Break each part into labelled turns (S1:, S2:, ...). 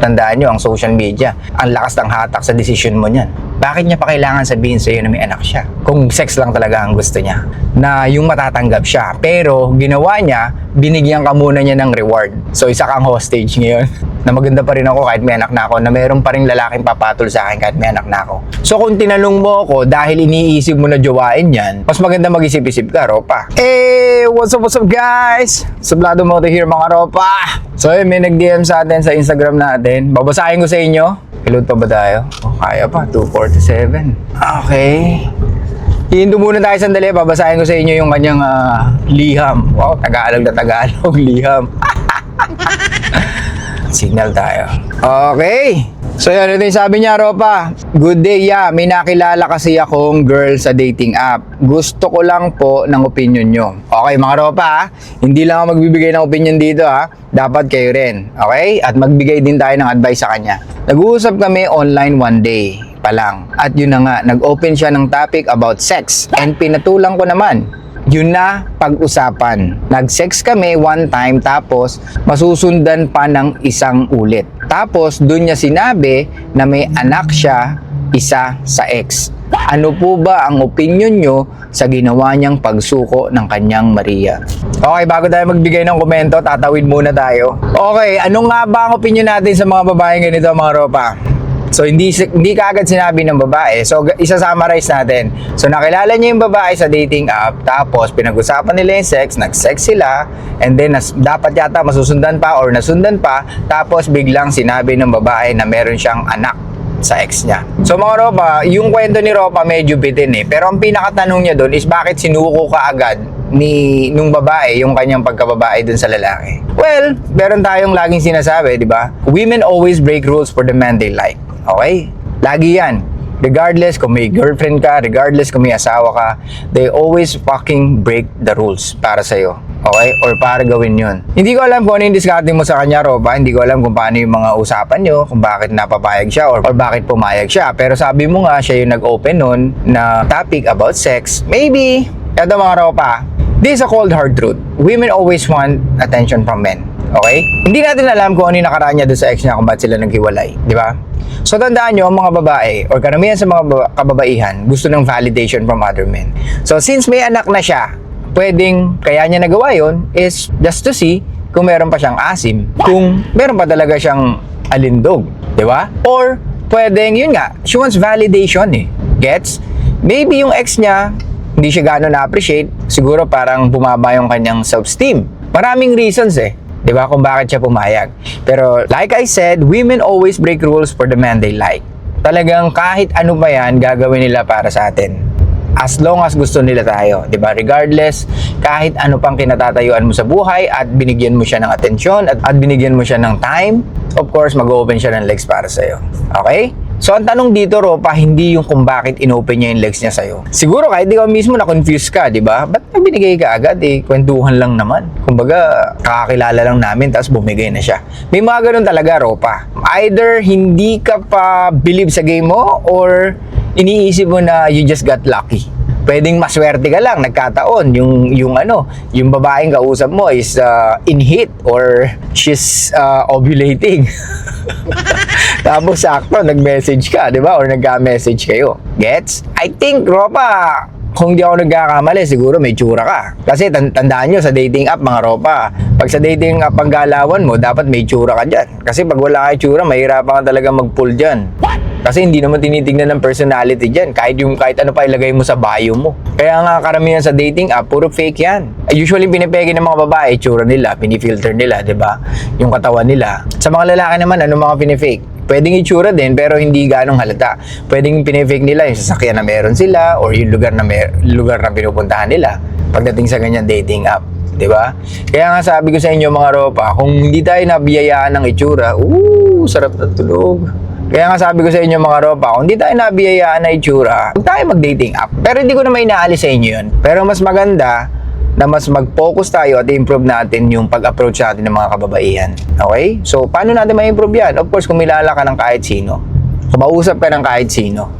S1: Tandaan nyo, ang social media, ang lakas ng hatak sa decision mo niyan. Bakit niya pa kailangan sabihin sa'yo na may anak siya? Kung sex lang talaga ang gusto niya. Na yung matatanggap siya. Pero ginawa niya, binigyan ka muna niya ng reward. So isa kang hostage ngayon. na maganda pa rin ako kahit may anak na ako. Na meron pa rin lalaking papatol sa akin kahit may anak na ako. So kung tinanong mo ako dahil iniisip mo na jowain yan, mas maganda mag-isip-isip ka, Ropa. Eh, what's up, what's up guys? Sublado mo to here mga Ropa. So yun, may nag-DM sa atin sa Instagram natin. Babasahin ko sa inyo. Iload pa ba tayo? Oh, kaya pa, 247. Okay. Hihinto muna tayo sandali, babasahin ko sa inyo yung kanyang ah, liham. Wow, Tagalog na Tagalog, liham. Signal tayo. Okay. So yan, ito yung sabi niya, Ropa. Good day, yeah. May nakilala kasi akong girl sa dating app. Gusto ko lang po ng opinion nyo. Okay, mga Ropa? Hindi lang ako magbibigay ng opinion dito, ha? Dapat kayo rin. Okay? At magbigay din tayo ng advice sa kanya. Nag-uusap kami online one day pa lang. At yun na nga, nag-open siya ng topic about sex. And pinatulang ko naman, yun na pag-usapan. Nag-sex kami one time tapos masusundan pa ng isang ulit. Tapos dun niya sinabi na may anak siya isa sa ex. Ano po ba ang opinion nyo sa ginawa niyang pagsuko ng kanyang Maria? Okay, bago tayo magbigay ng komento, tatawid muna tayo. Okay, ano nga ba ang opinion natin sa mga babaeng ganito mga ropa? So hindi hindi kaagad sinabi ng babae. So isa-summarize natin. So nakilala niya yung babae sa dating app, tapos pinag-usapan nila yung sex, nag-sex sila, and then nas, dapat yata masusundan pa or nasundan pa, tapos biglang sinabi ng babae na meron siyang anak sa ex niya. So mga Ropa, yung kwento ni Ropa medyo bitin eh. Pero ang pinakatanong niya doon is bakit sinuko ka agad ni nung babae yung kanyang pagkababae dun sa lalaki. Well, meron tayong laging sinasabi, di ba? Women always break rules for the man they like. Okay? Lagi yan. Regardless kung may girlfriend ka, regardless kung may asawa ka, they always fucking break the rules para sa'yo. Okay? Or para gawin yun. Hindi ko alam kung ano yung diskarte mo sa kanya, Roba. Hindi ko alam kung paano yung mga usapan nyo, kung bakit napapayag siya or, or bakit pumayag siya. Pero sabi mo nga, siya yung nag-open nun na topic about sex. Maybe, eto mga Ropa, this is a cold hard truth. Women always want attention from men. Okay? Hindi natin alam kung ano yung nakaraan niya doon sa ex niya kung ba't sila naghiwalay. Di ba? So tandaan nyo, mga babae or karamihan sa mga baba- kababaihan gusto ng validation from other men. So since may anak na siya, pwedeng kaya niya nagawa yon is just to see kung meron pa siyang asim, kung meron pa talaga siyang alindog. Di ba? Or pwedeng, yun nga, she wants validation eh. Gets? Maybe yung ex niya, hindi siya gano'n na-appreciate, siguro parang bumaba yung kanyang self-esteem. Maraming reasons eh. 'Di ba kung bakit siya pumayag. Pero like I said, women always break rules for the man they like. Talagang kahit ano pa yan, gagawin nila para sa atin. As long as gusto nila tayo, 'di ba? Regardless, kahit ano pang kinatatayuan mo sa buhay at binigyan mo siya ng atensyon at, at binigyan mo siya ng time, of course, mag-open siya ng legs para sa'yo. Okay? So, ang tanong dito, Ropa, hindi yung kung bakit inopen niya yung legs niya sa'yo. Siguro kahit ikaw mismo na-confuse ka, di ba? Ba't na binigay ka agad eh? Kwentuhan lang naman. Kumbaga, kakakilala lang namin, tapos bumigay na siya. May mga ganun talaga, Ropa. Either hindi ka pa believe sa game mo, or iniisip mo na you just got lucky pwedeng maswerte ka lang, nagkataon, yung, yung ano, yung babaeng kausap mo is uh, in heat or she's uh, ovulating. Tapos sakto, nag-message ka, di ba? Or nagka-message kayo. Gets? I think, Ropa, kung di ako nagkakamali, siguro may tsura ka. Kasi tan- tandaan nyo, sa dating app, mga ropa, pag sa dating app ang galawan mo, dapat may tsura ka dyan. Kasi pag wala kay tsura, mahirapan ka talaga mag-pull dyan. Kasi hindi naman tinitignan ng personality dyan. Kahit yung kahit ano pa ilagay mo sa bio mo. Kaya nga karamihan sa dating app, puro fake yan. Usually pinipeke ng mga babae, tsura nila, pinifilter nila, di ba? Yung katawan nila. Sa mga lalaki naman, ano mga pinifake? Pwedeng itsura din pero hindi ganong halata. Pwedeng pinifake nila yung sasakyan na meron sila or yung lugar na mer- lugar na pinupuntahan nila pagdating sa ganyan dating app. 'di ba? Kaya nga sabi ko sa inyo mga ropa, kung hindi tayo nabiyayaan ng itsura, ooh, sarap ng tulog. Kaya nga sabi ko sa inyo mga ropa, kung hindi tayo nabiyayaan ng itsura, huwag tayo mag-dating app. Pero hindi ko na may inaalis sa inyo yun. Pero mas maganda na mas mag-focus tayo at improve natin yung pag-approach natin ng mga kababaihan. Okay? So, paano natin ma-improve yan? Of course, kumilala ka ng kahit sino. Kumausap ka ng kahit sino.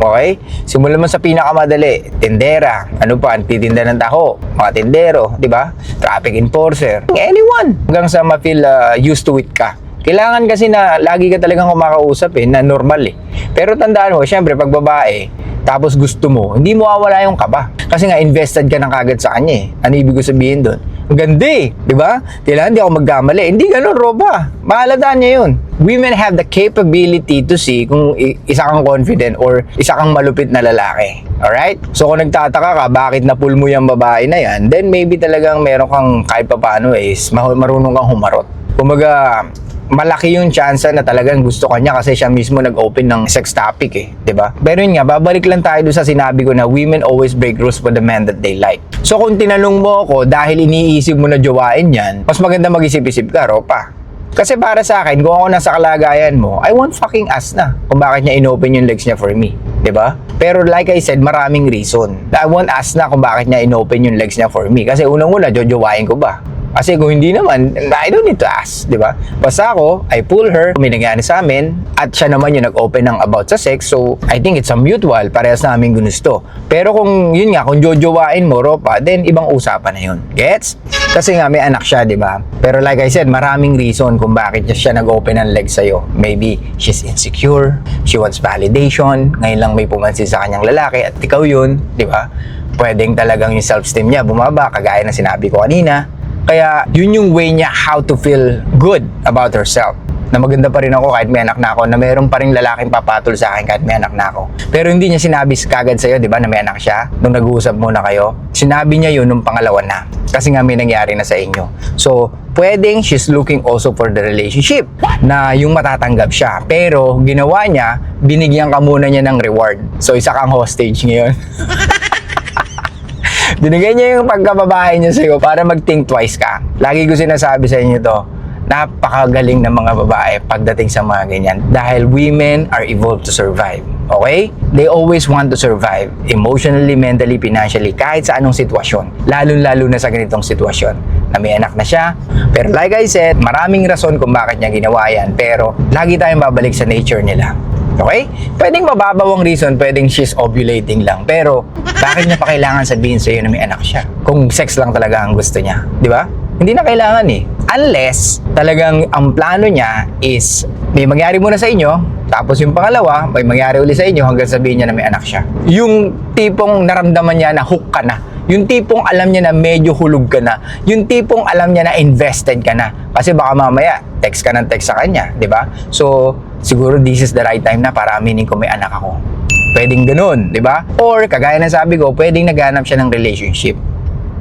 S1: Okay? Simulan mo sa pinakamadali. Tindera. Ano pa? Titinda ng taho. Mga tindero. ba? Traffic enforcer. Anyone. Hanggang sa ma-feel uh, used to it ka Kailangan kasi na lagi ka talagang kumakausap eh, na normal eh. Pero tandaan mo, syempre pag babae, tapos gusto mo, hindi mo awala yung kaba. Kasi nga, invested ka ng kagad sa kanya eh. Ano ibig ko sabihin doon? Ang ganda eh, di ba? Kailangan hindi ako magkamali. Hindi ganun, Roba. Mahaladaan niya yun. Women have the capability to see kung isa kang confident or isa kang malupit na lalaki. Alright? So kung nagtataka ka, bakit napul mo yung babae na yan, then maybe talagang meron kang kahit papaano is ma- marunong kang humarot. Kumaga, malaki yung chance na talagang gusto ka niya kasi siya mismo nag-open ng sex topic eh, 'di ba? Pero yun nga, babalik lang tayo doon sa sinabi ko na women always break rules for the men that they like. So kung tinanong mo ako dahil iniisip mo na jowain yan, mas maganda mag-isip-isip ka, Ropa. Kasi para sa akin, kung ako nasa kalagayan mo, I want fucking ass na kung bakit niya inopen yung legs niya for me. ba? Pero like I said, maraming reason. I want ask na kung bakit niya inopen yung legs niya for me. Kasi unang-una, jojowain ko ba? Kasi kung hindi naman, I don't need to ask, di ba? Basta ako, I pull her, may nangyari sa amin, at siya naman yung nag-open ng about sa sex, so I think it's a mutual, parehas namin gusto. Pero kung, yun nga, kung jojowain mo, Ropa, then ibang usapan na yun. Gets? Kasi nga, may anak siya, di ba? Pero like I said, maraming reason kung bakit siya nag-open ng legs sa'yo. Maybe, she's insecure, she wants validation, ngayon lang may pumansin sa kanyang lalaki, at ikaw yun, di ba? Pwedeng talagang yung self-esteem niya bumaba, kagaya ng sinabi ko kanina, kaya yun yung way niya how to feel good about herself. Na maganda pa rin ako kahit may anak na ako, na meron pa rin lalaking papatol sa akin kahit may anak na ako. Pero hindi niya sinabi kagad sa'yo, di ba, na may anak siya, nung nag-uusap muna kayo. Sinabi niya yun nung pangalawa na. Kasi nga may nangyari na sa inyo. So, pwedeng she's looking also for the relationship na yung matatanggap siya. Pero, ginawa niya, binigyan ka muna niya ng reward. So, isa kang hostage ngayon. Binigay niya yung pagkababae niya sa'yo para mag-think twice ka. Lagi ko sinasabi sa inyo to, napakagaling ng mga babae pagdating sa mga ganyan. Dahil women are evolved to survive. Okay? They always want to survive. Emotionally, mentally, financially, kahit sa anong sitwasyon. Lalo-lalo na sa ganitong sitwasyon. Na may anak na siya. Pero like I said, maraming rason kung bakit niya ginawa yan. Pero lagi tayong babalik sa nature nila. Okay? Pwedeng mababaw ang reason, pwedeng she's ovulating lang. Pero, bakit niya pa kailangan sabihin sa'yo na may anak siya? Kung sex lang talaga ang gusto niya. Di ba? Hindi na kailangan eh. Unless, talagang ang plano niya is, may mangyari muna sa inyo, tapos yung pangalawa, may mangyari uli sa inyo hanggang sabihin niya na may anak siya. Yung tipong naramdaman niya na hook ka na. Yung tipong alam niya na medyo hulog ka na. Yung tipong alam niya na invested ka na. Kasi baka mamaya, text ka ng text sa kanya, di ba? So, siguro this is the right time na para aminin ko may anak ako. Pwedeng ganun, di ba? Or, kagaya ng sabi ko, pwedeng naghanap siya ng relationship.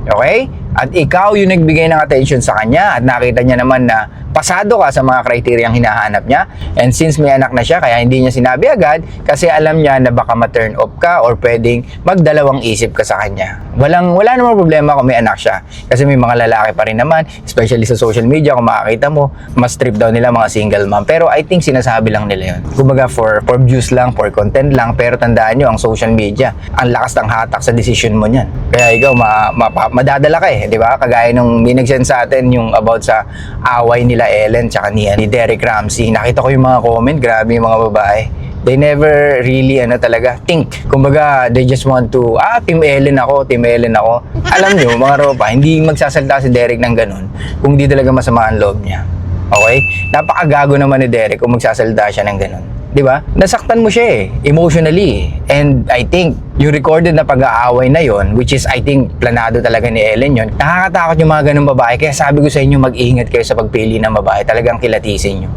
S1: Okay? At ikaw yung nagbigay ng attention sa kanya at nakita niya naman na pasado ka sa mga kriteryang hinahanap niya. And since may anak na siya, kaya hindi niya sinabi agad kasi alam niya na baka ma-turn off ka or pwedeng magdalawang isip ka sa kanya. Walang, wala namang problema kung may anak siya. Kasi may mga lalaki pa rin naman, especially sa social media, kung makakita mo, mas trip daw nila mga single mom. Pero I think sinasabi lang nila yun. Kumbaga for, for views lang, for content lang, pero tandaan nyo, ang social media, ang lakas ng hatak sa decision mo niyan. Kaya ikaw, ma, ma, madadala ka eh, di ba? Kagaya nung may nag-send sa atin yung about sa away nila Ellen tsaka ni, ni Derek Ramsey. Nakita ko yung mga comment, grabe yung mga babae. They never really, ano talaga, think. Kumbaga, they just want to, ah, Team Ellen ako, Team Ellen ako. Alam nyo, mga ropa, hindi magsasalita si Derek ng ganun kung di talaga masama ang loob niya. Okay? Napakagago naman ni Derek kung magsasalita siya ng ganun. 'Di ba? Nasaktan mo siya eh, emotionally. And I think yung recorded na pag-aaway na yon, which is I think planado talaga ni Ellen yon. Nakakatakot yung mga ganung babae. Kaya sabi ko sa inyo, mag-ingat kayo sa pagpili ng babae. Talagang kilatisin nyo.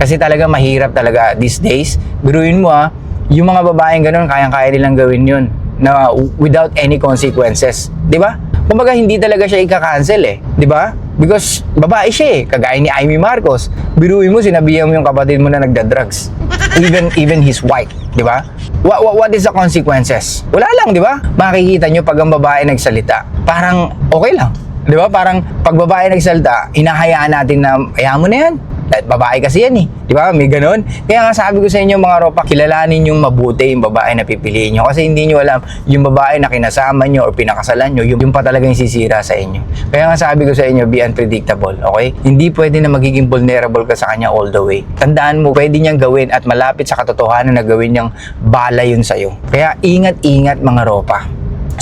S1: Kasi talaga mahirap talaga these days. Biruin mo ah, yung mga babaeng ganun, kayang-kaya nilang gawin yun na without any consequences. 'Di ba? Kumbaga hindi talaga siya ika-cancel eh, 'di ba? Because babae siya eh, kagaya ni Amy Marcos. Biruin mo, sinabihan mo yung kapatid mo na nagda-drugs. Even even his wife, 'di ba? What, what, what is the consequences? Wala lang, 'di ba? Makikita nyo pag ang babae nagsalita, parang okay lang. 'Di ba? Parang pag babae nagsalita, hinahayaan natin na hayaan mo na 'yan. Dahil babae kasi yan eh. Di ba? May ganun. Kaya nga sabi ko sa inyo mga ropa, kilalanin yung mabuti yung babae na pipiliin nyo. Kasi hindi nyo alam yung babae na kinasama nyo or pinakasalan nyo, yung, yung pa talaga yung sisira sa inyo. Kaya nga sabi ko sa inyo, be unpredictable. Okay? Hindi pwede na magiging vulnerable ka sa kanya all the way. Tandaan mo, pwede niyang gawin at malapit sa katotohanan na gawin niyang bala yun sa'yo. Kaya ingat-ingat mga ropa.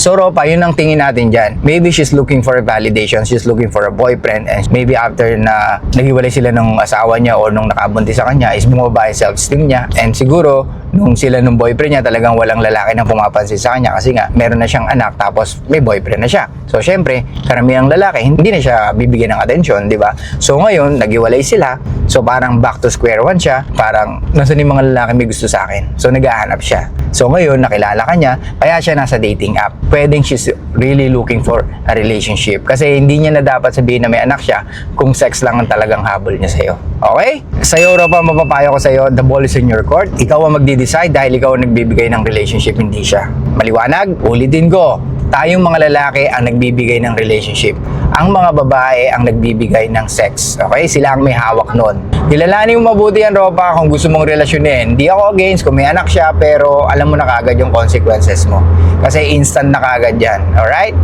S1: So Ropa, yun ang tingin natin dyan. Maybe she's looking for a validation, she's looking for a boyfriend, and maybe after na naghiwalay sila ng asawa niya or nung nakabuntis sa kanya is bumaba yung self-esteem niya. And siguro, nung sila nung boyfriend niya, talagang walang lalaki na pumapansin sa kanya kasi nga, meron na siyang anak tapos may boyfriend na siya. So syempre, karamihang lalaki, hindi na siya bibigyan ng atensyon, di ba? So ngayon, naghiwalay sila. So parang back to square one siya. Parang, nasan yung mga lalaki may gusto sa akin? So naghahanap siya. So ngayon, nakilala ka niya, kaya siya nasa dating app. Pwedeng she's really looking for a relationship. Kasi hindi niya na dapat sabihin na may anak siya kung sex lang ang talagang habol niya sa'yo. Okay? Sa'yo, Europa, mapapayo ko sa'yo, the ball is in your court. Ikaw ang magde-decide dahil ikaw ang nagbibigay ng relationship, hindi siya. Maliwanag? Ulitin ko. Tayong mga lalaki ang nagbibigay ng relationship. Ang mga babae ang nagbibigay ng sex. Okay? Sila ang may hawak nun. Kilalanin mo mabuti yan, Ropa, kung gusto mong relasyonin. Hindi ako against kung may anak siya, pero alam mo na kagad yung consequences mo. Kasi instant na kagad yan. Alright?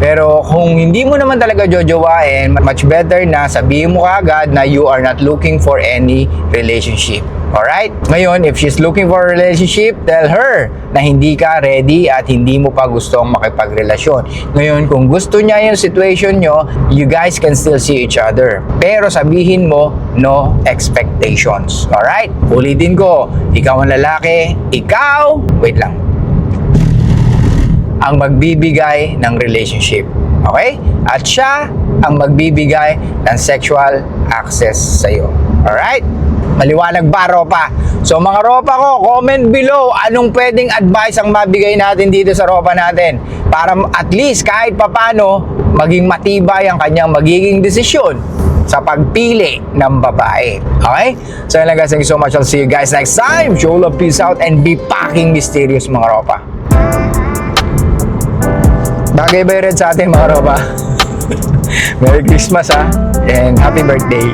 S1: Pero kung hindi mo naman talaga jojowain, much better na sabihin mo kagad na you are not looking for any relationship. Alright? Ngayon, if she's looking for a relationship, tell her na hindi ka ready at hindi mo pa gustong makipagrelasyon. Ngayon, kung gusto niya yung situation nyo, you guys can still see each other. Pero sabihin mo, no expectations. Alright? Ulitin ko, ikaw ang lalaki, ikaw, wait lang, ang magbibigay ng relationship. Okay? At siya ang magbibigay ng sexual access sa iyo. Alright? Maliwanag ba, Ropa? So mga Ropa ko, comment below anong pwedeng advice ang mabigay natin dito sa Ropa natin para at least kahit papano maging matibay ang kanyang magiging desisyon sa pagpili ng babae. Okay? So yun lang guys, thank you so much. I'll see you guys next time. Show love, peace out, and be packing mysterious mga Ropa. Bagay ba yun rin sa atin mga ropa? Merry Christmas ha and happy birthday.